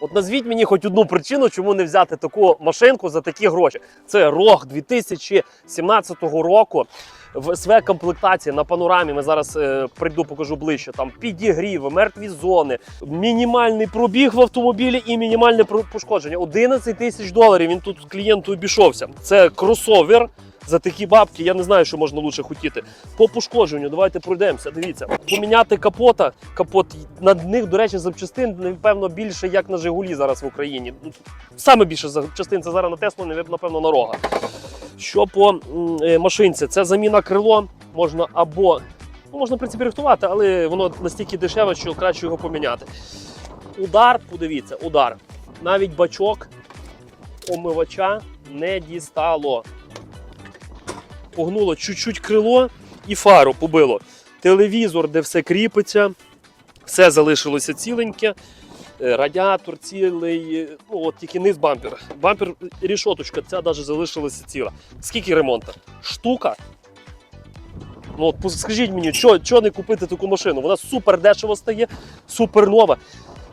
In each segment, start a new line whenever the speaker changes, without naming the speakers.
От назвіть мені хоч одну причину, чому не взяти таку машинку за такі гроші. Це рог 2017 року. В СВ комплектації на панорамі. Ми зараз е, прийду, покажу ближче. Там підігрів, мертві зони, мінімальний пробіг в автомобілі і мінімальне пошкодження. 11 тисяч доларів. Він тут клієнту обійшовся. Це кросовер. За такі бабки я не знаю, що можна лучше хотіти. По пошкодженню, давайте пройдемося. Дивіться, поміняти капота. Капот на них, до речі, запчастин напевно більше, як на Жигулі зараз в Україні. Саме більше запчастин це зараз на Теслу, не напевно, на рога. Що по е, машинці, це заміна крило. Можна або ну, можна в принципі рихтувати, але воно настільки дешеве, що краще його поміняти. Удар, подивіться, удар. Навіть бачок омивача не дістало. Погнуло чуть-чуть крило і фару побило. Телевізор, де все кріпиться, все залишилося ціленьке. Е, Радіатор цілий, е, ну от тільки низ бампер. Бампер, рішоточка, ця навіть залишилася ціла. Скільки ремонту? Штука. Ну от скажіть мені, що, що не купити таку машину? Вона супер дешево стає, супер нова,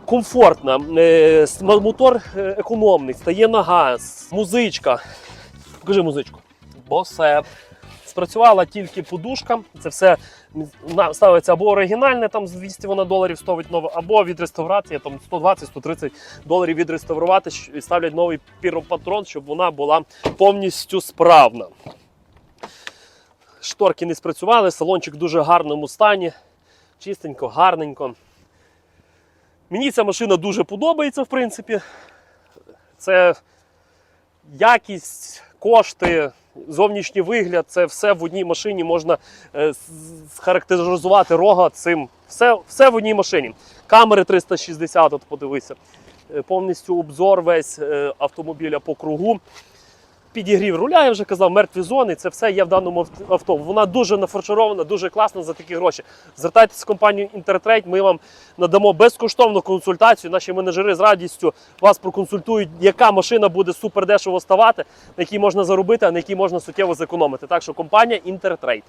комфортна. Е, мотор економний, стає на газ, музичка. Покажи музичку. Босе. Спрацювала тільки подушка. Це все ставиться або оригінальне, там з 200 вона доларів ставить нове, або від реставрації, там 120-130 доларів відреставрувати і ставлять новий піропатрон, щоб вона була повністю справна. Шторки не спрацювали, салончик в дуже гарному стані. Чистенько, гарненько. Мені ця машина дуже подобається, в принципі. Це якість, кошти, зовнішній вигляд це все в одній машині можна е, схарактеризувати рога цим. Все, все в одній машині. Камери 360, от подивися. Е, Повністю обзор весь е, автомобіля по кругу. Підігрів руля, я вже казав, мертві зони. Це все є в даному авто. Вона дуже нафарширована, дуже класна за такі гроші. Звертайтеся в компанію Інтертрейд, ми вам надамо безкоштовну консультацію. Наші менеджери з радістю вас проконсультують, яка машина буде супер дешево ставати, на якій можна заробити, а на якій можна суттєво зекономити. Так що компанія Інтертрейд.